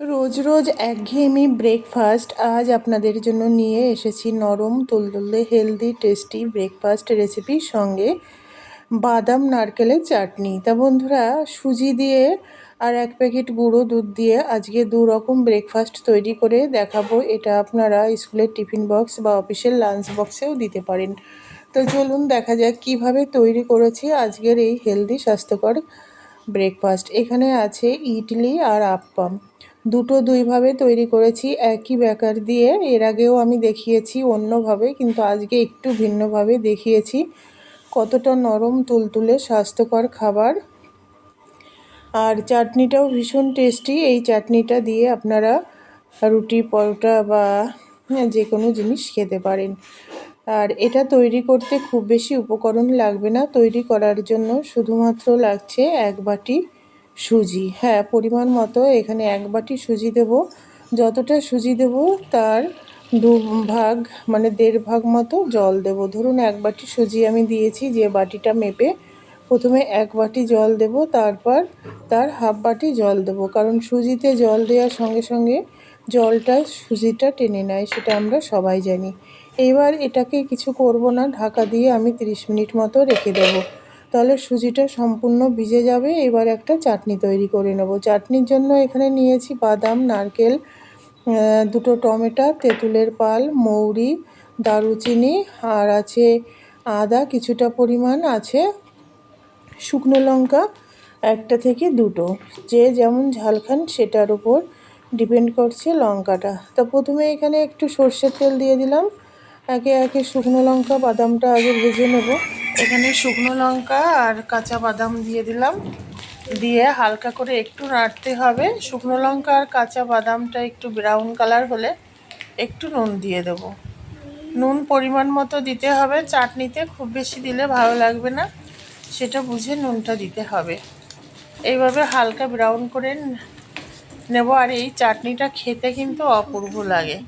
রোজ রোজ একঘেয়েমি ব্রেকফাস্ট আজ আপনাদের জন্য নিয়ে এসেছি নরম, তুলতুলে হেলদি টেস্টি ব্রেকফাস্ট রেসিপির সঙ্গে বাদাম, নারকেলের চাটনি। তা বন্ধুরা, সুজি দিয়ে আর এক প্যাকেট গুঁড়ো দুধ দিয়ে আজকে দু রকম ব্রেকফাস্ট তৈরি করে দেখাবো। এটা আপনারা স্কুলের টিফিন বক্স বা অফিসের লাঞ্চ বক্সেও দিতে পারেন। তো চলুন দেখা যাক কীভাবে তৈরি করেছি আজকের এই হেলদি স্বাস্থ্যকর ব্রেকফাস্ট এখানে আছে ইডলি আর আপ্পাম দুটো দুইভাবে তৈরি করেছি একই ব্যাকার দিয়ে। এর আগেও আমি দেখিয়েছি অন্যভাবে কিন্তু আজকে একটু ভিন্নভাবে দেখিয়েছি। কতটা নরম তুলতুলে স্বাস্থ্যকর খাবার। আর চাটনিটাও ভীষণ টেস্টি। এই চাটনিটা দিয়ে আপনারা রুটি পরোটা বা হ্যাঁ, যে কোনো জিনিস খেতে পারেন। আর এটা তৈরি করতে খুব বেশি উপকরণ লাগবে না। তৈরি করার জন্য শুধুমাত্র লাগছে এক বাটি সুজি। হ্যাঁ পরিমাণ মতো এখানে এক বাটি সুজি দেব। যতটা সুজি দেব, তার দু ভাগ মানে দেড় ভাগ মতো জল দেব। ধরুন, এক বাটি সুজি আমি দিয়েছি, যে বাটিটা মেপে প্রথমে এক বাটি জল দেব, তারপর তার হাফ বাটি জল দেব। কারণ সুজিতে জল দেওয়ার সঙ্গে সঙ্গে জলটা সুজিটা টেনে নেয়, সেটা আমরা সবাই জানি। এবার এটাকে কিছু করব না, ঢাকা দিয়ে আমি 30 মিনিট মতো রেখে দেবো। তাহলে সুজিটা সম্পূর্ণ ভিজে যাবে। এবার একটা চাটনি তৈরি করে নেব। চাটনির জন্য এখানে নিয়েছি বাদাম, নারকেল দুটো টমেটো, তেঁতুলের পাল, মৌরি, দারুচিনি আর আছে আদা, কিছুটা পরিমাণ আছে শুকনো লঙ্কা, একটা থেকে দুটো। যে যেমন ঝাল খান সেটার উপর ডিপেন্ড করছে লঙ্কাটা। তা প্রথমে এখানে একটু সর্ষের তেল দিয়ে দিলাম। একে একে শুকনো লঙ্কা, বাদামটা আগে ভেজে নেব। এখানে শুকনো লঙ্কা আর কাঁচা বাদাম দিয়ে দিলাম। দিয়ে হালকা করে একটু নাড়তে হবে। শুকনো লঙ্কা আর কাঁচা বাদামটা একটু ব্রাউন কালার হলে একটু নুন দিয়ে দেব। নুন পরিমাণ মতো দিতে হবে। চাটনিতে খুব বেশি দিলে ভালো লাগবে না। সেটা বুঝে নুনটা দিতে হবে। এইভাবে হালকা ব্রাউন করে নেব। আর এই চাটনিটা খেতে কিন্তু অপূর্ব লাগে।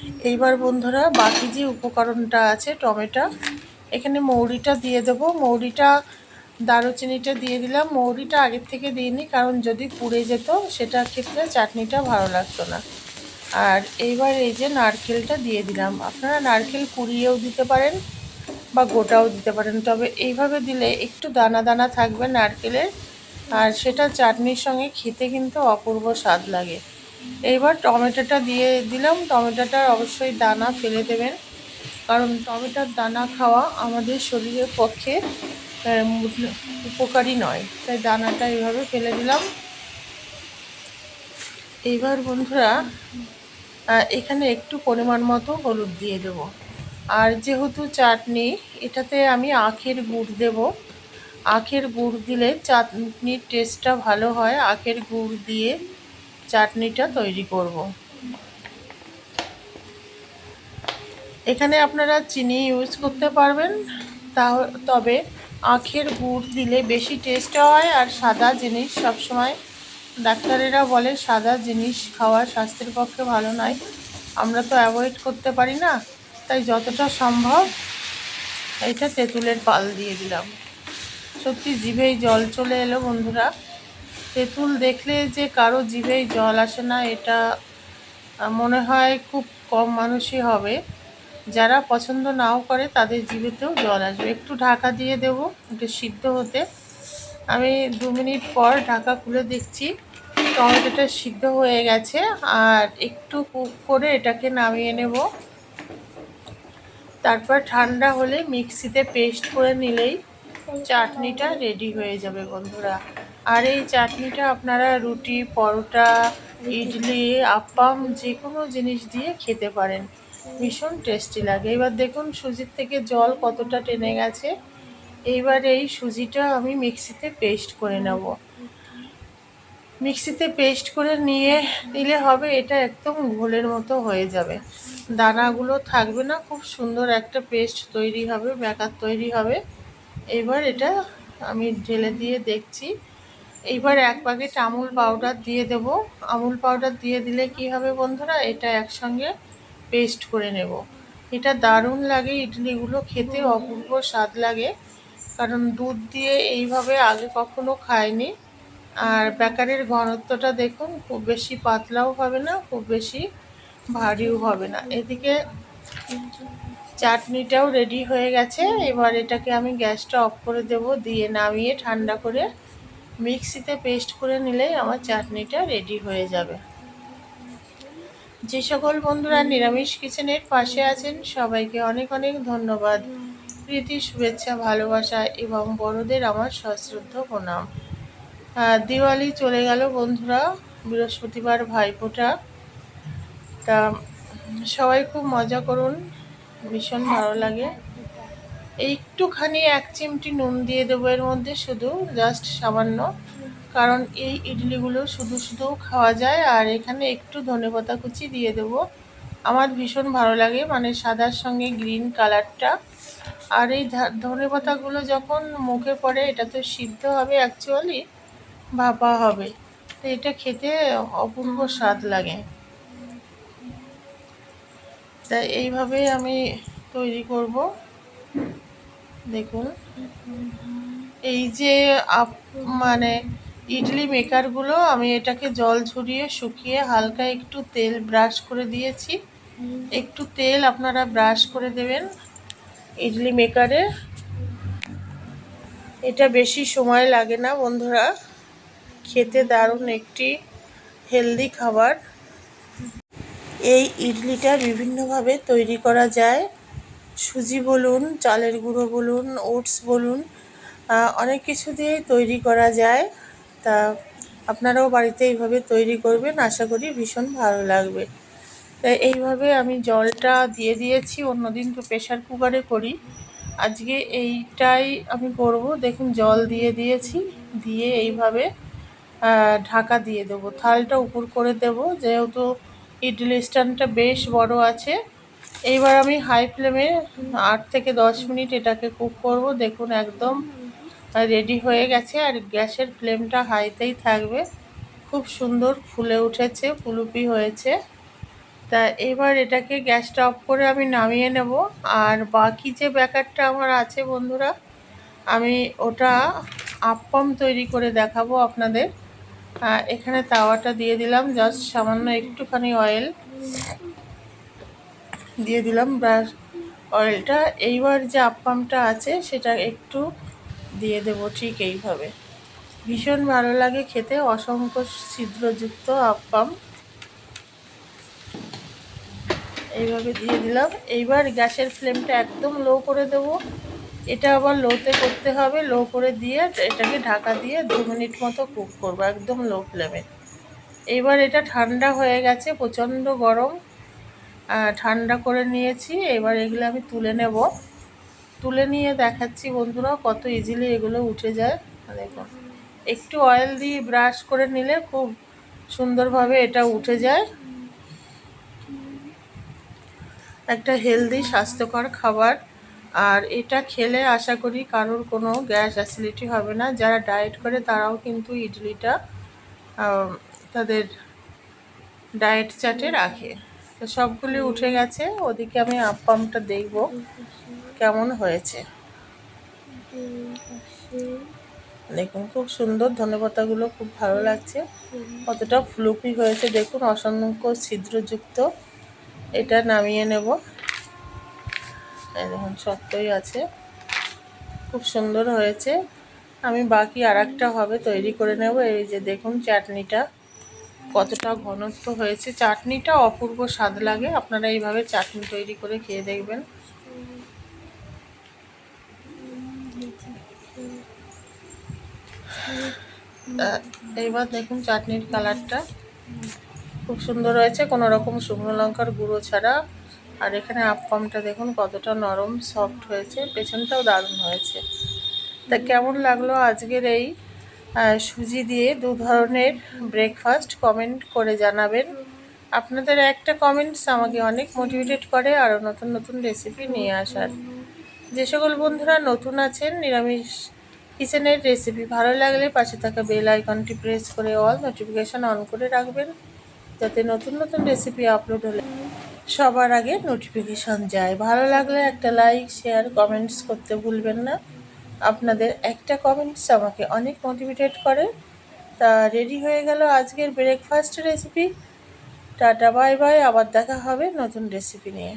এইবার বন্ধুরা বাকি যে উপকরণটা আছে, টমেটো, এখানে মৌরিটা দিয়ে দেবো। মৌরিটা, দারুচিনিটা দিয়ে দিলাম। মৌরিটা আগের থেকে দিইনি, কারণ যদি পুড়ে যেত সেটার ক্ষেত্রে চাটনিটা ভালো লাগতো না। আর এইবার এই যে নারকেলটা দিয়ে দিলাম। আপনারা নারকেল কুড়িয়েও দিতে পারেন বা গোটাও দিতে পারেন, তবে এইভাবে দিলে একটু দানা দানা থাকবে নারকেলের। আর সেটা চাটনির সঙ্গে খেতে কিন্তু অপূর্ব স্বাদ লাগে। এইবার টমেটোটা দিয়ে দিলাম। টমেটোটার অবশ্যই দানা ফেলে দেবেন। কারণ টমেটোর দানা খাওয়া আমাদের শরীরের পক্ষে উপকারী নয়। তাই দানাটা এইভাবে ফেলে দিলাম। এইবার বন্ধুরা এখানে একটু পরিমাণ মতো হলুদ দিয়ে দেব। আর যেহেতু চাটনি, এটাতে আমি আখের গুড় দেব। আখের গুড় দিলে চাটনির টেস্টটা ভালো হয়। আখের গুড় দিয়ে চাটনিটা তৈরি করব। এখানে আপনারা চিনি ইউজ করতে পারবেন। তা তবে আখের গুড় দিলে বেশি টেস্ট হয় আর সাদা জিনিস সবসময় ডাক্তারেরা বলে সাদা জিনিস খাওয়া স্বাস্থ্যের পক্ষে ভালো নয়। আমরা তো অ্যাভয়েড করতে পারি না, তাই যতটা সম্ভব এটা তেঁতুলের পাল দিয়ে দিলাম। সত্যি জিভেই জল চলে এলো বন্ধুরা। তেঁতুল দেখলে যে কারও জিভেই জল আসে না, এটা মনে হয় খুব কম মানুষই হবে। যারা পছন্দ নাও করে, তাদের জিভেতেও জল আসবে। একটু ঢাকা দিয়ে দেবো, একটু সিদ্ধ হতে। আমি দু মিনিট পর ঢাকা খুলে দেখছি, টমেটোটা সিদ্ধ হয়ে গেছে, আর একটু কুক করে এটাকে নামিয়ে নেব। তারপর ঠান্ডা হলে মিক্সিতে পেস্ট করে নিলেই চাটনিটা রেডি হয়ে যাবে, বন্ধুরা। আর এই চাটনিটা আপনারা রুটি, পরোটা, ইডলি, আপ্পাম যে কোনো জিনিস দিয়ে খেতে পারেন। ভীষণ টেস্টি লাগে। এবার দেখুন সুজির থেকে জল কতটা টেনে গেছে। এইবার এই সুজিটা আমি মিক্সিতে পেস্ট করে নেব। মিক্সিতে পেস্ট করে নিয়ে নিলে হবে এটা একদম ঘোলের মতো হয়ে যাবে। দানাগুলো থাকবে না, খুব সুন্দর একটা পেস্ট তৈরি হবে ব্যাকার তৈরি হবে। এবার এটা আমি ঢেলে দিয়ে দেখছি। এইবার এক প্যাকেট আমুল পাউডার দিয়ে দেব। আমুল পাউডার দিয়ে দিলে কি হবে বন্ধুরা? এটা একসঙ্গে পেস্ট করে নেব। এটা দারুণ লাগে ইডলিগুলো, খেতে অপূর্ব স্বাদ লাগে। কারণ দুধ দিয়ে এইভাবে আগে কখনো খায়নি আর বেকারের ঘনত্বটা দেখুন, খুব বেশি পাতলাও হবে না, খুব বেশি ভারীও হবে না। এদিকে চাটনিটাও রেডি হয়ে গেছে। এবার এটাকে আমি গ্যাসটা অফ করে দেব, দিয়ে নামিয়ে ঠান্ডা করে মিক্সিতে পেস্ট করে নিলেই আমার চাটনিটা রেডি হয়ে যাবে। যে সকল বন্ধুরা নিরামিষ কিচেনের পাশে আছেন, সবাইকে অনেক অনেক ধন্যবাদ। প্রীতি, শুভেচ্ছা, ভালোবাসা এবং বড়দের আমার সশ্রদ্ধ প্রণাম। দিওয়ালি চলে গেল বন্ধুরা, বৃহস্পতিবার ভাইফোঁটা। তা সবাই খুব মজা করুন, ভীষণ ভালো লাগে। একটুখানি এক চিমটি নুন দিয়ে দেবো এর মধ্যে, শুধু জাস্ট সামান্য। কারণ এই ইডলিগুলো শুধু শুধু খাওয়া যায়, আর এখানে একটু ধনেপাতা কুচি দিয়ে দেবো। আমার ভীষণ ভালো লাগে মানে সাদার সঙ্গে গ্রিন কালারটা আর এই ধনে পাতাগুলো যখন মুখে পড়ে, এটা তো সিদ্ধ হবে অ্যাকচুয়ালি ভাপা হবে। তো এটা খেতে অপূর্ব স্বাদ লাগে। তা এইভাবে আমি তৈরি করব। দেখুন। এই যে মানে ইডলি মেকারগুলো, আমি এটাকে জল ঝরিয়ে শুকিয়ে হালকা একটু তেল ব্রাশ করে দিয়েছি। একটু তেল আপনারা ব্রাশ করে দেবেন ইডলি মেকারে। এটা বেশি সময় লাগে না বন্ধুরা। খেতে দারুণ একটি হেলদি খাবার। এই ইডলিটা বিভিন্নভাবে তৈরি করা যায়। সুজি বলুন, চালের গুঁড়ো বলুন, ওটস বলুন অনেক কিছু দিয়েই তৈরি করা যায়। তা আপনারাও বাড়িতে এইভাবে তৈরি করবেন, আশা করি ভীষণ ভালো লাগবে। তা এইভাবে আমি জলটা দিয়ে দিয়েছি, অন্যদিন তো প্রেশার কুকারে করি। আজকে এইটাই আমি করব, দেখুন জল দিয়ে দিয়েছি, দিয়ে এইভাবে ঢাকা দিয়ে দেবো। থালটা উপর করে দেব, যেহেতু ইডলি স্ট্যান্ডটা বেশ বড় আছে এইবার আমি হাই ফ্লেমে আট থেকে দশ মিনিট এটাকে কুক করব। দেখুন একদম রেডি হয়ে গেছে আর গ্যাসের ফ্লেমটা হাইতেই থাকবে। খুব সুন্দর ফুলে উঠেছে, ফুলুপি হয়েছে। তা এবার এটাকে গ্যাসটা অফ করে আমি নামিয়ে নেব। আর বাকি যে ব্যাকারটা আমার আছে বন্ধুরা, আমি ওটা আপ্পম তৈরি করে দেখাবো আপনাদের। এখানে তাওয়াটা দিয়ে দিলাম জাস্ট সামান্য একটুখানি অয়েল দিয়ে দিলাম। ব্রাশ অয়েলটা এইবার যে আপ্পামটা আছে, সেটা একটু দিয়ে দেবো ঠিক এইভাবে। ভীষণ ভালো লাগে খেতে, অসংখ্য ছিদ্রযুক্ত আপ্পাম এইভাবে দিয়ে দিলাম। এইবার গ্যাসের ফ্লেমটা একদম লো করে দেব। এটা আবার লোতে করতে হবে। লো করে দিয়ে এটাকে ঢাকা দিয়ে দু মিনিট মতো কুক করব একদম লো ফ্লেমে এইবার এটা ঠান্ডা হয়ে গেছে, প্রচণ্ড গরম। ঠান্ডা করে নিয়েছি, এবার এগুলো আমি তুলে নেব। তুলে নিয়ে দেখাচ্ছি বন্ধুরা কত ইজিলি এগুলো উঠে যায়। দেখুন একটু অয়েল দিয়ে ব্রাশ করে নিলে খুব সুন্দরভাবে এটা উঠে যায়। একটা হেলদি স্বাস্থ্যকর খাবার। আর এটা খেলে আশা করি কারোর কোনো গ্যাস অ্যাসিডিটি হবে না। যারা ডায়েট করে তারাও কিন্তু ইডলিটা তাদের ডায়েট চাটে রাখে। তো সবগুলি উঠে গেছে। ওদিকে আমি আপ্পামটা দেখব। কেমন হয়েছে? দেখুন, খুব সুন্দর ধনেপাতাগুলো, খুব ভালো লাগছে। কতটা ফ্লুপি হয়েছে, দেখুন, অসংখ্য ছিদ্রযুক্ত। এটা নামিয়ে নেব। দেখুন শক্তই আছে। খুব সুন্দর হয়েছে। আমি বাকি আর হবে তৈরি করে নেব। এই যে দেখুন, চাটনিটা। কতটা ঘনত্ব হয়েছে। চাটনিটা অপূর্ব স্বাদ লাগে। আপনারা এইভাবে চাটনি তৈরি করে খেয়ে দেখবেন। এইবার দেখুন চাটনির কালারটা। খুব সুন্দর হয়েছে। কোনো রকম শুকনো লঙ্কার গুঁড়ো ছাড়া। আর এখানে আপ্পামটা দেখুন কতটা নরম, সফট হয়েছে। পেছনটাও দারুণ হয়েছে। তা কেমন লাগল আজকের এই সুজি দিয়ে দু ধরনের ব্রেকফাস্ট কমেন্ট করে জানাবেন। আপনাদের একটা কমেন্টস আমাকে অনেক মোটিভেটেড করে আরও নতুন নতুন রেসিপি নিয়ে আসার। যে সকল বন্ধুরা নতুন আছেন, নিরামিষ কিচেনের রেসিপি ভালো লাগলে পাশে থাকা বেল আইকনটি প্রেস করে অল নোটিফিকেশান অন করে রাখবেন, যাতে নতুন নতুন রেসিপি আপলোড হলে সবার আগে নোটিফিকেশান যায়। ভালো লাগলে একটা লাইক শেয়ার কমেন্টস করতে ভুলবেন না। আপনাদের একটা কমেন্টস আমাকে অনেক মোটিভেটেড করে। তা রেডি হয়ে গেল আজকের breakfast recipe tata bye bye আবার দেখা হবে নতুন রেসিপি নিয়ে।